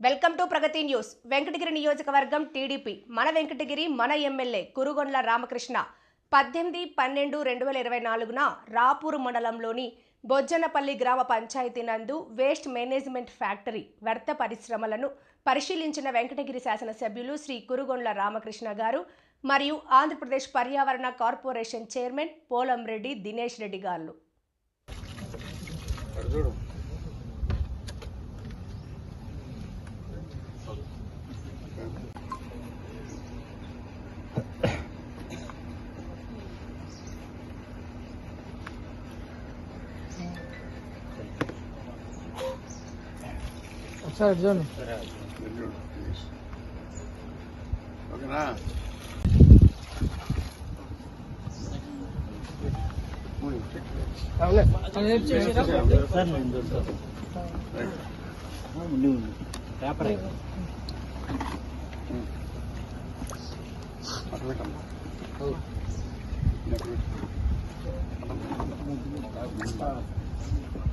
Welcome to Pragati news. Venkatagiri నియోజకవర్గం TDP. మన వెంకటగిరి మన ఎమ్మెల్యే కురుగొండ్ల రామకృష్ణ పద్దెనిమిది పన్నెండు రెండు వేల ఇరవై నాలుగున రాపూరు మండలంలోని బొజ్జనపల్లి గ్రామ పంచాయతీ నందు వేస్ట్ మేనేజ్మెంట్ ఫ్యాక్టరీ వ్యర్థ పరిశ్రమలను పరిశీలించిన వెంకటగిరి శాసనసభ్యులు శ్రీ కురుగొండ్ల రామకృష్ణ గారు మరియు ఆంధ్రప్రదేశ్ పర్యావరణ కార్పొరేషన్ చైర్మన్ పోలంరెడ్డి దినేష్ రెడ్డి గారు. ఒకసారి అటు చూడండి ఓకేనా అవులే అది హెల్ప్ చేసిరా? పేపర్ అటు పెట్టమ్మా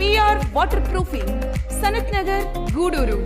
PR waterproofing Sanath Nagar Gudur